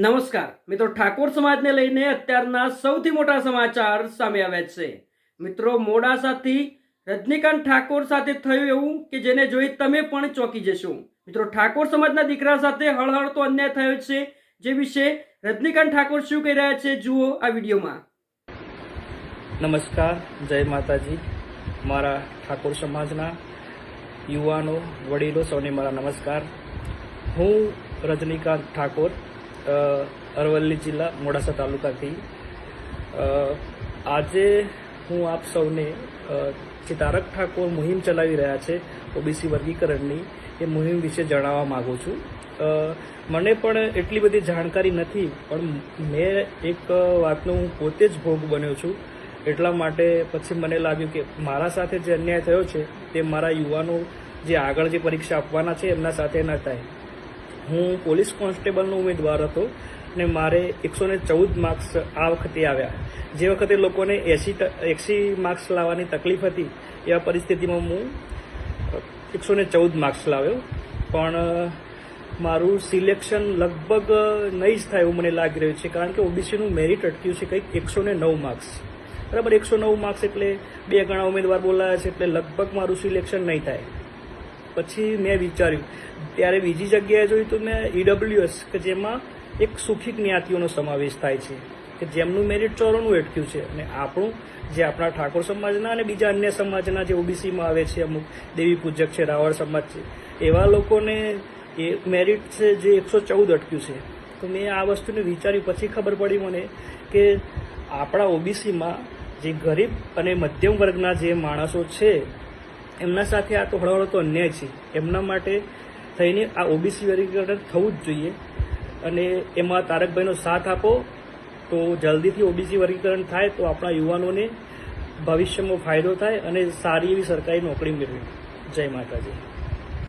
નમસ્કાર. મિત્રો, ઠાકોર સમાજને લઈને અત્યારના સૌથી મોટા સમાચાર સામે આવ્યા છે. મિત્રો મોડાસાથી રજનીકાંત ઠાકોર સાથે થયું એવું કે જેને જોઈ તમે પણ ચોંકી જશો. મિત્રો, ઠાકોર સમાજના દીકરા સાથે હળહળતો અન્યાય થયો છે, જે વિશે રજનીકાંત ઠાકોર શું કહી રહ્યા છે, જુઓ આ વિડીયોમાં. નમસ્કાર, જય માતાજી. મારા ઠાકોર સમાજના યુવાનો, વડીલો, સૌને મારા નમસ્કાર. હું રજનીકાંત ઠાકોર અરવલ્લી જિલ્લા મોડાસા તાલુકાથી. આજે હું આપ સૌને જે તારક ઠાકોર મુહિમ ચલાવી રહ્યા છે, ઓબીસી વર્ગીકરણની, એ મુહિમ વિશે જણાવવા માગું છું. મને પણ એટલી બધી જાણકારી નથી, પણ મેં એક વાતનો હું પોતે જ ભોગ બન્યો છું. એટલા માટે પછી મને લાગ્યું કે મારા સાથે જે અન્યાય થયો છે, તે મારા યુવાનો જે આગળ જે પરીક્ષા આપવાના છે, એમના સાથે ન થાય. હું પોલીસ કોન્સ્ટેબલનો ઉમેદવાર હતો અને મારે એકસો ને ચૌદ માર્ક્સ આ વખતે આવ્યા. જે વખતે લોકોને એસી એસી માર્ક્સ લાવવાની તકલીફ હતી એવા પરિસ્થિતિમાં હું એકસો ને ચૌદ માર્ક્સ લાવ્યો. પણ મારું સિલેક્શન લગભગ નહીં જ થાય એવું મને લાગી રહ્યું છે, કારણ કે ઓબીસીનું મેરિટ અટક્યું છે કંઈક એકસો ને નવ માર્ક્સ. બરાબર, એકસો નવ માર્ક્સ એટલે બે ગણા ઉમેદવાર બોલાયા છે, એટલે લગભગ મારું સિલેક્શન નહીં થાય. પછી મેં વિચાર્યું, ત્યારે બીજી જગ્યાએ જોયું તો મેં ઈડબ્લ્યુએસ કે જેમાં એક સુખી જ્ઞાતિઓનો સમાવેશ થાય છે, કે જેમનું મેરિટ ચોરોનું અટક્યું છે. અને આપણું, જે આપણા ઠાકોર સમાજના અને બીજા અન્ય સમાજના, જે ઓબીસીમાં આવે છે, અમુક દેવી પૂજક છે રાવળ સમાજ છે, એવા લોકોને એ મેરિટ છે જે એકસો ચૌદ અટક્યું છે. તો મેં આ વસ્તુને વિચાર્યું, પછી ખબર પડી મને કે આપણા ઓબીસીમાં જે ગરીબ અને મધ્યમ વર્ગના જે માણસો છે એમના સાથે આ તો હળવળ તો અન્યાય છે. એમના માટે થઈને આ ઓબીસી વર્ગીકરણ થવું જ જોઈએ. અને એમાં તારકભાઈનો સાથ આપો, તો જલ્દીથી ઓબીસી વર્ગીકરણ થાય, તો આપણા યુવાનોને ભવિષ્યમાં ફાયદો થાય અને સારી એવી સરકારી નોકરી મેળવે. જય માતાજી.